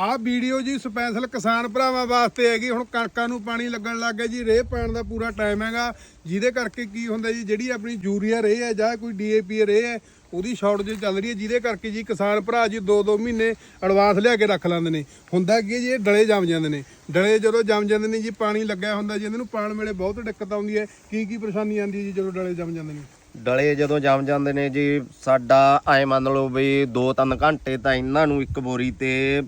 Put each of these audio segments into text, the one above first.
ਆਹ ਵੀਡੀਓ ਜੀ ਸਪੈਸ਼ਲ ਕਿਸਾਨ ਭਰਾਵਾਂ ਵਾਸਤੇ ਹੈਗੀ। ਹੁਣ ਕਣਕਾਂ ਨੂੰ ਪਾਣੀ ਲੱਗਣ ਲੱਗ ਗਿਆ ਜੀ, ਰੇਹ ਪੈਣ ਦਾ ਪੂਰਾ ਟਾਈਮ ਹੈਗਾ। ਜਿਹਦੇ ਕਰਕੇ ਕੀ ਹੁੰਦਾ ਜੀ, ਜਿਹੜੀ ਆਪਣੀ ਯੂਰੀਆ ਰੇਹ ਹੈ ਜਾਂ ਕੋਈ ਡੀਏਪੀ ਰੇਹ ਹੈ, ਉਹਦੀ ਸ਼ਾਰਟੇਜ ਚੱਲ ਰਹੀ ਹੈ, ਜਿਹਦੇ ਕਰਕੇ ਜੀ ਕਿਸਾਨ ਭਰਾ ਜੀ 2-2 ਮਹੀਨੇ ਐਡਵਾਂਸ ਲਿਆ ਕੇ ਰੱਖ ਲੈਂਦੇ ਨੇ। ਹੁੰਦਾ ਕੀ ਹੈ ਜੀ, ਇਹ ਡਲੇ ਜੰਮ ਜਾਂਦੇ ਨੇ। ਡਲੇ ਜਦੋਂ ਜੰਮ ਜਾਂਦੇ ਨੇ ਜੀ, ਪਾਣੀ ਲੱਗਿਆ ਹੁੰਦਾ ਜੀ, ਇਹਨਾਂ ਨੂੰ ਪਾਣ ਵੇਲੇ ਬਹੁਤ ਦਿੱਕਤ ਆਉਂਦੀ ਹੈ। ਕੀ ਕੀ ਪਰੇਸ਼ਾਨੀ ਆਉਂਦੀ ਹੈ ਜੀ, ਜਦੋਂ ਡਲੇ ਜੰਮ ਜਾਂਦੇ ਨੇ? ਡਲੇ ਜਦੋਂ ਜੰਮ ਜਾਂਦੇ ਨੇ ਜੀ, ਸਾਡਾ ਐ ਮੰਨ ਲਓ ਵੀ 2-3 ਘੰਟੇ ਤਾਂ ਇਹਨਾਂ ਨੂੰ ਇੱਕ ਬੋਰੀ ਤੇ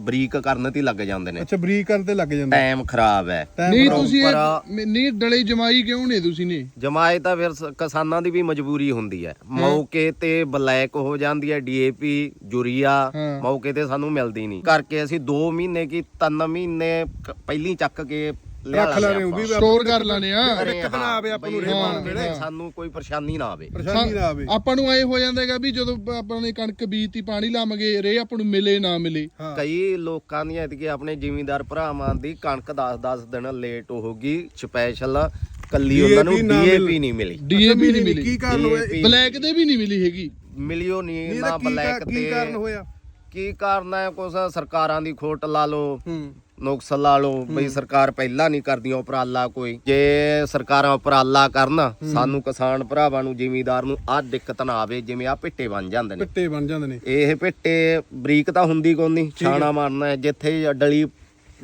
ਬਰੀਕ ਕਰਨ ਤੇ ਲੱਗ ਜਾਂਦੇ ਨੇ। ਅੱਛਾ ਬਰੀਕ ਕਰਨ ਤੇ ਲੱਗ ਜਾਂਦਾ। ਟਾਈਮ ਖਰਾਬ ਹੈ। ਨਹੀਂ ਤੁਸੀਂ ਇਹ- ਪ੍ਰੋਪਰ- ਮ- ਨਹੀਂ ਡਲੇ ਜਮਾਈ ਕਿਉਂ ਨੇ ਤੁਸੀਂ ਨੇ? ਜਮਾਏ ਤਾਂ ਫਿਰ ਸ- ਕਿਸਾਨਾਂ ਦੀ ਵੀ ਮਜਬੂਰੀ ਹੁੰਦੀ ਹੈ। ਮੌਕੇ ਤੇ ਬਲੈਕ ਹੋ ਜਾਂਦੀ ਹੈ ਡੀਏਪੀ ਯੂਰੀਆ ਹਾਂ। ਮੌਕੇ ਤੇ ਸਾਨੂੰ ਮਿਲਦੀ ਨਹੀਂ। ਕਰਕੇ ਅਸੀਂ 2 ਮਹੀਨੇ ਕੀ 3 ਮਹੀਨੇ ਕ- ਪਹਿਲੀ ਚੱਕ ਕੇ ਰੱਖ ਲੈਣੇ ਉਹ ਵੀ ਸਟੋਰ ਕਰ ਲੈਣੇ ਆ। ਦਿੱਕਤ ਨਾ ਆਵੇ ਆਪਾਂ ਨੂੰ ਪਾਣ ਵੇਲੇ ਸਾਨੂੰ ਕੋਈ ਪਰੇਸ਼ਾਨੀ ਨਾ ਆਵੇ। ਪਰੇਸ਼ਾਨੀ ਨਾ ਆਵੇ। ਆਪਾਂ ਨੂੰ ਐ ਹੋ ਜਾਂਦਾ ਹੈਗਾ ਵੀ ਜਦੋਂ ਆਪਾਂ ਨੇ ਕਣਕ ਬੀਜਤੀ ਪਾਣੀ ਲਾਵਾਂਗੇ ਰੇ ਆਪਾਂ ਨੂੰ ਮਿਲੇ ਨਾ ਮਿਲੇ। ਹਾਂ। ਕਈ ਲੋਕਾਂ ਦੀਆਂ ਇਤਕੀ ਆਪਣੇ ਜ਼ਿਮੀਂਦਾਰ ਭਰਾਵਾਂ ਦੀ ਕਣਕ 10-10 ਦਿਨ ਲੇਟ ਹੋਗੀ ਸਪੈਸ਼ਲ ਕੱਲੀ ਉਹਨਾਂ ਨੂੰ ਡੀਏਪੀ ਨਹੀਂ ਮਿਲੀ। ਡੀਏਪੀ ਨਹੀਂ ਕੀ ਮਿਲੀ। ਕਾਰਨ ਹੋਇਆ? ਬਲੈਕ ਦੇ ਵੀ ਨਹੀਂ ਮਿਲੀ ਹੈਗੀ। ਮਿਲਿਓ ਨਹੀਂ ਨਾ ਕੀ ਕਾ- ਬਲੈਕ ਕੀ ਤੇ ਕਾਰਨ ਹੋਇਆ? ਕੀ ਕਾਰਨ ਹੈ ਕੁਛ? ਸਰਕਾਰਾਂ ਦੀ ਖੋਟ ਲਾ ਲਓ। ਹੂੰ। ਨੁਕਸ ਲਾ ਲਓ ਬਈ ਸਰਕਾਰ ਪਹਿਲਾਂ ਨਹੀਂ ਕਰਦੀਆਂ ਉਪਰਾਲਾ ਕੋਈ। ਜੇ ਸਰਕਾਰਾਂ ਉਪਰਾਲਾ ਕਰਨ ਸਾਨੂੰ ਕਿਸਾਨ ਭਰਾਵਾਂ ਨੂੰ ਜ਼ਿਮੀਂਦਾਰ ਨੂੰ ਆਹ ਦਿੱਕਤ ਨਾ ਆਵੇ ਜਿਵੇਂ ਆ ਪਿੱਟੇ ਬਣ ਜਾਂਦੇ ਨੇ। ਪਿੱਟੇ ਬਣ ਜਾਂਦੇ ਨੇ। ਇਹ ਪਿੱਟੇ ਬਰੀਕ ਤਾਂ ਹੁੰਦੀ ਕੋਈ ਨਹੀਂ ਛਾਣਾ ਮਾਰਨਾ। ਜਿੱਥੇ ਡਲੀ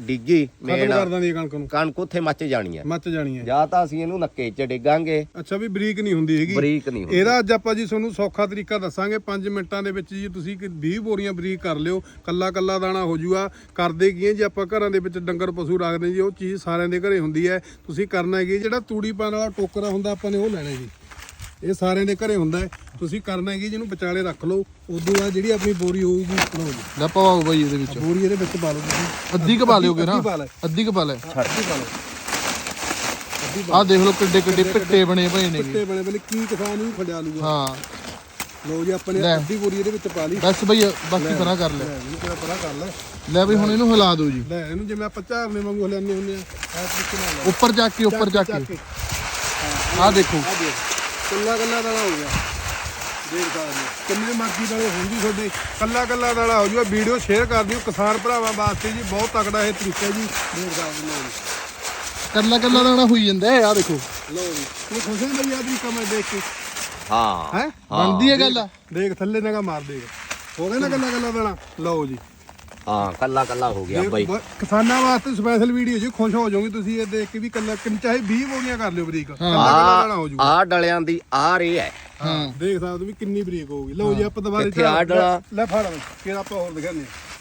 ਡਿੱਗੀ ਖਤਮ ਮੇਨ। ਕਰ ਦਿੰਦੀ ਹੈ ਕਣਕ ਨੂੰ। ਕਣਕ ਉੱਥੇ ਮੱਚ ਜਾਣੀ ਹੈ ਮੱਚ ਜਾਣੀ ਹੈ ਜਾਂ ਤਾਂ ਅਸੀਂ ਇਹਨੂੰ ਨੱਕੇ 'ਚ ਡਿੱਗਾਂਗੇ। ਅੱਛਾ ਵੀ ਬਰੀਕ ਨਹੀਂ ਹੁੰਦੀ ਹੈਗੀ। ਬਰੀਕ ਨਹੀਂ ਹੁੰਦੀ। ਇਹਦਾ ਅੱਜ ਆਪਾਂ ਜੀ ਤੁਹਾਨੂੰ ਸੌਖਾ ਤਰੀਕਾ ਦੱਸਾਂਗੇ। 5 ਮਿੰਟਾਂ ਦੇ ਵਿੱਚ ਜੀ ਤੁਸੀਂ ਕਿ 20 ਬੋਰੀਆਂ ਬਰੀਕ ਕਰ ਲਿਓ। ਕੱਲਾ ਕੱਲਾ ਦਾਣਾ ਹੋ ਜੂਗਾ। ਕਰਦੇ ਕੀ ਹੈ ਜੀ ਆਪਾਂ ਘਰਾਂ ਦੇ ਵਿੱਚ ਡੰਗਰ ਪਸ਼ੂ ਰੱਖਦੇ ਜੀ। ਉਹ ਚੀਜ਼ ਸਾਰਿਆਂ ਦੇ ਘਰੇ ਹੁੰਦੀ ਹੈ। ਤੁਸੀਂ ਕਰਨਾ ਹੈ ਕਿ ਜਿਹੜਾ ਤੂੜੀ ਪਾਣ ਵਾਲਾ ਟੋਕਰਾ ਹੁੰਦਾ ਆਪਾਂ ਨੇ ਉਹ ਲੈਣਾ ਜੀ। ਇਹ ਸਾਰਿਆਂ ਦੇ ਘਰੇ ਹੁੰਦਾ ਹੈ। ਤੁਸੀਂ ਕਰਨਾ ਹੈ ਕਿ ਜਿਹਨੂੰ ਵਿਚਾਲੇ ਰੱਖ ਲਓ ਉਦੋਂ ਬਾਅਦ ਜਿਹੜੀ ਆਪਣੀ ਬੋਰੀ ਹੋਊਗੀ ਲਓ ਜੀ ਲੈ ਪਵਾਓ ਬਾਈ ਇਹਦੇ ਵਿੱਚ। ਬੋਰੀ ਇਹਦੇ ਵਿੱਚ ਪਾ ਲਓ ਤੁਸੀਂ। ਅੱਧੀ ਕ ਪਾ ਲਿਓਗੇ ਨਾ? ਅੱਧੀ ਪਾ ਲੈ। ਅੱਧੀ ਕ ਪਾ ਲੈ। ਅੱਧੀ ਪਾ ਲਓ। ਆਹ ਦੇਖ ਲਓ ਕਿੱਡੇ ਕਿੱਡੇ ਪਿੱਟੇ ਬਣੇ ਪਏ ਨੇ। ਪਿੱਟੇ ਬਣੇ ਬਣੇ ਕੀ ਕਿਸਾਨ ਨੂੰ ਖੜਿਆ ਲੂਗਾ। ਹਾਂ। ਲਓ ਜੀ ਆਪਣੇ ਲੈ। ਅੱਧੀ ਬੋਰੀ ਇਹਦੇ ਵਿੱਚ ਪਾ ਲਈ। ਬਸ ਬਈ ਬਾਕੀ ਪਰਾਂ ਕਰ ਲੈ। ਲੈ ਇਹਨੂੰ ਕਿਹੜਾ ਪਰਾਂ ਕਰ ਲੈ। ਲੈ ਬਈ ਹੁਣ ਇਹਨੂੰ ਹਿਲਾ ਦਿਓ ਜੀ। ਲੈ ਇਹਨੂੰ ਜਿਵੇਂ ਆਪਾਂ ਝਾਰਨੇ ਵਾਂਗੂ ਹਲਾਉਂਦੇ ਹੁੰਦੇ ਆ ਐਸ ਲੈ। ਉੱਪਰ ਜਾ ਕੇ ਉੱਪਰ ਜਾ ਚੱਕ ਕੇ। ਆਹ ਦੇਖੋ। ਆ ਦੇਖ। ਕੱਲਾ ਕੱਲਾ ਦਾਣਾ ਹੋ ਗਿਆ। ਦੇਖ ਸਕਦੇ ਹੋ। ਕਿੰਨੇ ਮਰਜ਼ੀ ਦਾਣੇ ਹੁੰਦੀ ਤੁਹਾਡੇ ਕੱਲਾ ਕੱਲਾ ਦਾਣਾ ਹੋ ਜੂਗਾ। ਵੀਡੀਓ ਸ਼ੇਅਰ ਕਰ ਦਿਓ ਕਿਸਾਨ ਭਰਾਵਾਂ ਵਾਸਤੇ ਜੀ ਬਹੁਤ ਤਕੜਾ ਇਹ ਤਰੀਕਾ ਜੀ। ਦੇਖ ਸਕਦੇ ਹੋ। ਜੀ ਕੱਲਾ ਕੱਲਾ ਦਾਣਾ ਹੋਈ ਜਾਂਦਾ ਹੈ ਆਹ ਦੇਖੋ। ਲਓ ਜੀ। ਇਹ ਖੁਸ਼ ਹੈ ਬਈ ਆ ਤਰੀਕਾ ਮੈਂ ਦੇਖ ਕੇ? ਹਾਂ ਹੈ? ਬਣਦੀ ਹੈ ਗੱਲ? ਦੇਖ ਥੱਲੇ ਨਗਾ ਮਾਰ ਦੇਖ। ਹੋ ਗਿਆ ਨਾ ਕੱਲਾ ਕੱਲਾ ਦਾਣਾ? ਲਓ ਜੀ। ਹਾਂ ਕੱਲਾ ਕੱਲਾ ਹੋ ਗਿਆ ਬਾਈ। ਕਿਸਾਨਾਂ ਵਾਸਤੇ ਸਪੈਸ਼ਲ ਵੀਡੀਓ ਜੀ ਖੁਸ਼ ਹੋ ਜਾਓਗੇ ਤੁਸੀਂ ਇਹ ਦੇਖ ਕੇ ਵੀ ਕੱਲਾ ਕਿੰਨ ਚਾਹੇ 20 ਬੋਰੀਆਂ ਕਰ ਲਿਓ ਬਰੀਕ। ਕੱਲਾ ਕੱਲਾ ਦਾਣਾ ਹੋ ਜੂਗਾ ਆ ਡਲਿਆਂ ਦੀ ਆ ਰੇ ਹੈ। ਹਾਂ। ਦੇਖ ਸਕਦੇ ਹੋ ਵੀ ਕਿੰਨੀ ਬਰੀਕ ਹੋਊਗੀ ਲਓ ਜੀ ਆਪਾਂ ਦੁਬਾਰਾ ਡਲਾ? ਲੈ ਫੜ ਕਿਹੜਾ ਆਪਾਂ ਹੋਰ ਦਿਖਾਉਂਦੇ ਹਾਂ।